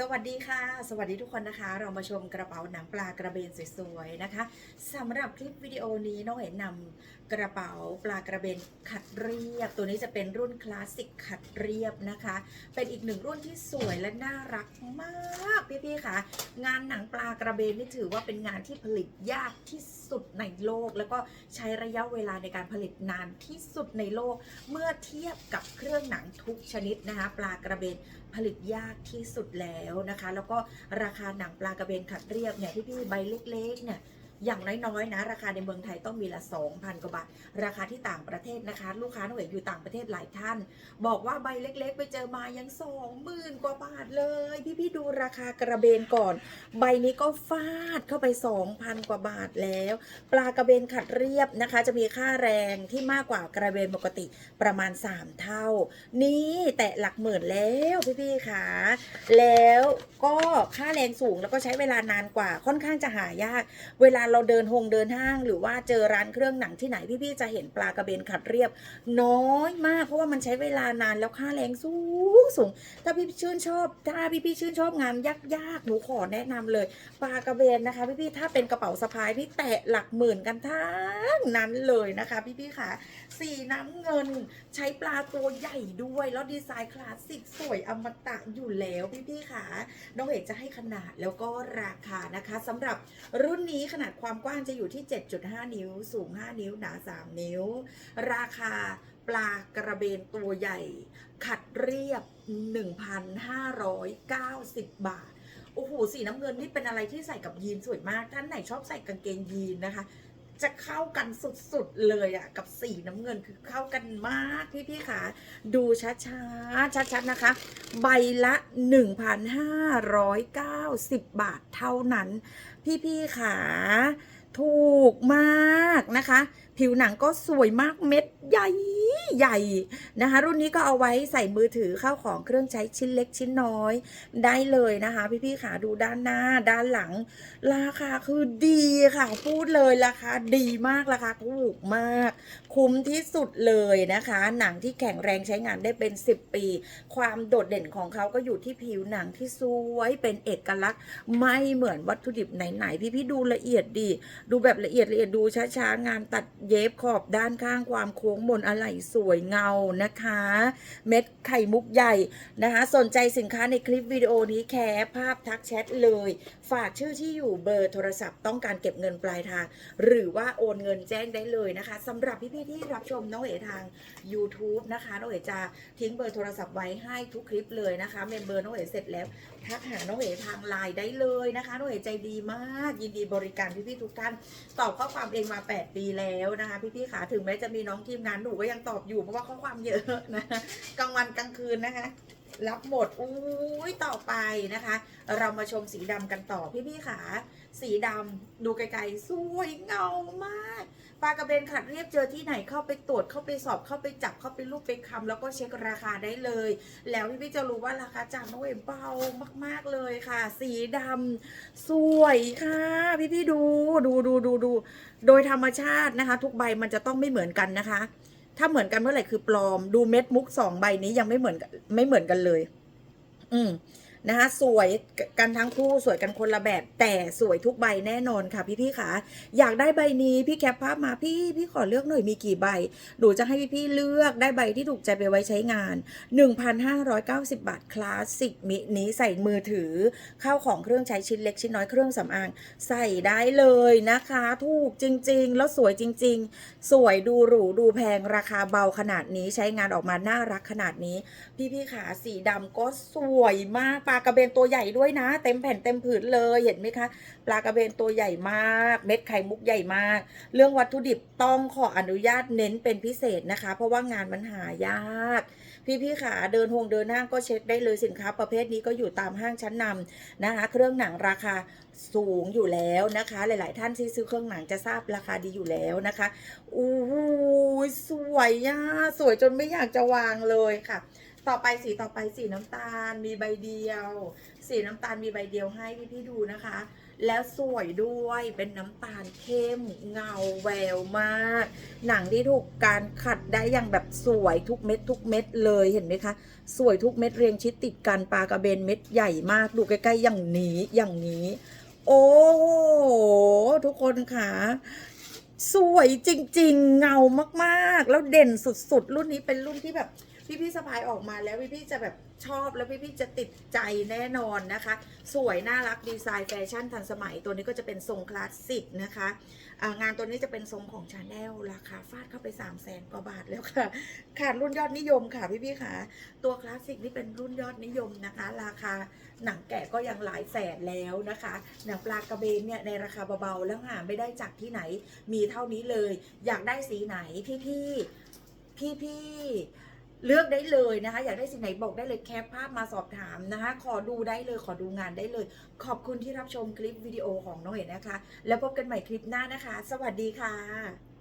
สวัสดีค่ะ สวัสดีทุกคนนะคะ เรามาชมกระเป๋าหนังปลากระเบนสวยๆนะคะสำหรับคลิปวิดีโอนี้น้องเห็นนำกระเป๋าปลากระเบนขัดเรียบ ตัวนี้จะเป็นรุ่นคลาสสิกขัดเรียบนะคะ เป็นอีกหนึ่งรุ่นที่สวยและน่ารักมากพี่ๆค่ะ งานหนังปลากระเบนนี่ถือว่าเป็นงานที่ผลิตยากที่สุดในโลก แล้วก็ใช้ระยะเวลาในการผลิตนานที่สุดในโลก เมื่อเทียบกับเครื่องหนังทุกชนิดนะคะปลากระเบนผลิตยากที่สุดแล้วแล้วนะคะ แล้วก็ราคาหนังปลากระเบนขัดเรียบเนี่ยพี่ๆใบเล็กๆเนี่ย อย่างน้อยๆนะ ราคาในเมืองไทยต้องมีละ 2,000 กว่าบาท ราคาที่ต่างประเทศนะคะ ลูกค้าหน่วยอยู่ต่างประเทศหลายท่าน บอกว่าใบเล็กๆ ไปเจอมายัง 20,000 กว่าบาทเลย พี่ๆดูราคากระเบนก่อน ใบนี้ก็ฟาดเข้าไป 2,000 กว่าบาทแล้ว ปลากระเบนขัดเรียบนะคะ จะมีค่าแรงที่มากกว่ากระเบนปกติประมาณ 3 เท่า นี่แตะหลักหมื่นแล้วพี่ๆค่ะแล้วก็ค่าแรงสูงแล้วก็ใช้เวลานานกว่าค่อนข้างจะหายาก เวลาเราเดินหงเดินห้าง หรือว่าเจอร้านเครื่องหนังที่ไหนพี่ๆจะเห็นปลากระเบนขัดเรียบ น้อยมาก เพราะว่ามันใช้เวลานานแล้วค่าแรงสูงสูง ถ้าพี่ชื่นชอบ ถ้าพี่ๆชื่นชอบงานยากๆหนูขอแนะนำเลยปลากระเบนนะคะ พี่ๆถ้าเป็นกระเป๋าสะพายนี่แตะหลักหมื่นกันทั้งนั้นเลยนะคะ พี่ๆค่ะ สีน้ำเงินใช้ปลาตัวใหญ่ด้วย แล้วดีไซน์คลาสสิกสวยอมตะอยู่แล้วพี่ๆค่ะน้องเอกจะให้ขนาดแล้วก็ราคานะคะสำหรับรุ่นนี้ขนาดความกว้างจะอยู่ที่ 7.5 นิ้ว สูง 5 นิ้ว หนา 3 นิ้ว ราคาปลากระเบนตัวใหญ่ ขัดเรียบ 1,590 บาท โอ้โห สีน้ำเงินนี่เป็นอะไรที่ใส่กับยีนสวยมาก ท่านไหนชอบใส่กางเกงยีนนะคะ จะเข้ากันสุดๆเลยอะกับสีน้ำเงินคือเข้ากันมากพี่ๆค่ะดูช้าๆชัดๆนะคะ ใบละ 1,590 บาทเท่านั้น พี่ๆค่ะถูกมากนะคะผิวหนังก็สวยมากเม็ดใหญ่ใหญ่นะคะ รุ่นนี้ก็เอาไว้ใส่มือถือเข้าของเครื่องใช้ชิ้นเล็กชิ้นน้อย ได้เลยนะคะ พี่ๆค่ะดูด้านหน้าด้านหลัง ราคาคือดีค่ะ พูดเลยราคาดีมากราคาถูกมาก คุ้มที่สุดเลยนะคะ หนังที่แข็งแรงใช้งานได้เป็น 10 ปี ความโดดเด่นของเขาก็อยู่ที่ผิวหนังที่สวยเป็นเอกลักษณ์ ไม่เหมือนวัตถุดิบไหนๆพี่ๆดูละเอียดดี ดูแบบละเอียดละเอียดดูช้าๆงานตัดเย็บขอบด้านข้างความโค้งบนอะไหล่สวยเงานะคะ เม็ดไข่มุกใหญ่นะคะ สนใจสินค้าในคลิปวิดีโอนี้แคปภาพทักแชทเลย ฝากชื่อที่อยู่เบอร์โทรศัพท์ต้องการเก็บเงินปลายทาง หรือว่าโอนเงินแจ้งได้เลยนะคะสำหรับพี่ๆที่รับชมน้องเอ๋ทาง YouTube นะคะน้องเอ๋จะทิ้งเบอร์โทรศัพท์ไว้ให้ทุกคลิปเลยนะคะเมมเบอร์น้องเอ๋เสร็จแล้วทักหาน้องเอ๋ทางไลน์ได้เลยนะคะน้องเอ๋ใจดีมาก ยินดีบริการพี่ๆทุกท่านตอบข้อความเองมา 8 ปีแล้วนะคะพี่ๆขาถึงแม้จะมีน้องทีมงานหนูก็ยังตอบอยู่เพราะว่าข้อความเยอะนะกลางวันกลางคืนนะคะ รับหมดอุ้ยต่อไปนะคะ เรามาชมสีดำกันต่อพี่ๆขาสีดำดูไกลๆสวยเงามาก ปลากระเบนขัดเรียบเจอที่ไหนเข้าไปตรวจเข้าไปสอบเข้าไปจับเข้าไปรูปไปคำแล้วก็เช็คราคาได้เลย แล้วพี่ๆจะรู้ว่าราคาจากน้องเอ๋เบามาก ๆเลยค่ะ สีดำสวยค่ะ พี่ๆดูดูดูดูดูโดยธรรมชาตินะคะ ทุกใบมันจะต้องไม่เหมือนกันนะคะ ถ้าเหมือนกันเมื่อไหร่คือปลอม ดูเม็ดมุกสองใบนี้ยังไม่เหมือนไม่เหมือนกันเลย อืม นะคะสวยกันทั้งคู่สวยกันคนละแบบ แต่สวยทุกใบแน่นอนค่ะพี่พี่ๆค่ะอยากได้ใบนี้พี่แคปภาพมาพี่พี่ขอเลือกหน่อยมีกี่ใบหนูจะให้พี่พี่เลือกได้ใบที่ถูกใจไปไว้ใช้งาน 1,590 บาทคลาสสิกมินี้ใส่มือถือเข้าของเครื่องใช้ชิ้นเล็กชิ้นน้อยเครื่องสำอาง ใส่ได้เลยนะคะ ถูกจริง ๆ แล้วสวยจริง ๆ สวยดูหรูดูแพงราคาเบาขนาดนี้ใช้งานออกมาน่ารักขนาดนี้ พี่พี่ขาสีดำก็สวยมากปลากระเบนตัวใหญ่ด้วยนะ เต็มแผ่นเต็มผืนเลยเห็นไหมคะปลากระเบนตัวใหญ่มาก เม็ดไข่มุกใหญ่มาก เรื่องวัตถุดิบต้องขออนุญาตเน้นเป็นพิเศษนะคะ เพราะว่างานมันหายาก พี่ๆขาเดินหงเดินห้างก็เช็คได้เลยสินค้า ประเภทนี้ก็อยู่ตามห้างชั้นนำนะคะ เครื่องหนังราคาสูงอยู่แล้วนะคะ หลาย ๆ ท่านที่ซื้อเครื่องหนังจะทราบราคาดีอยู่แล้วนะคะอู้หูสวยอะสวยจนไม่อยากจะวางเลยค่ะ ต่อไปสีต่อไปสีน้ำตาลมีใบเดียว สีน้ำตาลมีใบเดียวให้พี่ๆดูนะคะ แล้วสวยด้วยเป็นน้ำตาลเข้มเงาแววมาก หนังที่ถูกการขัดได้อย่างแบบสวยทุกเม็ดทุกเม็ดเลยเห็นไหมคะ สวยทุกเม็ดเรียงชิดติดกันปลากระเบนเม็ดใหญ่มากดูใกล้ๆอย่างนี้อย่างนี้ โอ้โหทุกคนค่ะสวยจริง ๆ เงามากๆ แล้วเด่นสุดๆ รุ่นนี้เป็นรุ่นที่แบบ พี่ๆสะพายออกมาแล้วพี่ๆจะแบบชอบแล้วพี่ๆจะติดใจแน่นอนนะคะ สวยน่ารักดีไซน์แฟชั่นทันสมัยตัวนี้ก็จะเป็นทรงคลาสสิกนะคะงานตัวนี้จะเป็นทรงของชาแนลราคาฟาดเข้าไป 3 0 0แสนกว่าบาทแล้วค่ะขาดรุ่นยอดนิยมค่ะพี่ๆค่ะตัวคลาสสิกนี่เป็นรุ่นยอดนิยมนะคะ ราคาหนังแกะก็ยังหลายแสนแล้วนะคะหนังปลากระเบนเนี่ยในราคาเบาๆแล้วหาไม่ได้จากที่ไหนมีเท่านี้เลย อยากได้สีไหนพี่ๆพี่ๆ เลือกได้เลยนะคะ อยากได้สิ่งไหนบอกได้เลยแคปภาพมาสอบถามนะคะ ขอดูได้เลยขอดูงานได้เลย ขอบคุณที่รับชมคลิปวิดีโอของน้องเอ๋นะคะ แล้วพบกันใหม่คลิปหน้านะคะ สวัสดีค่ะ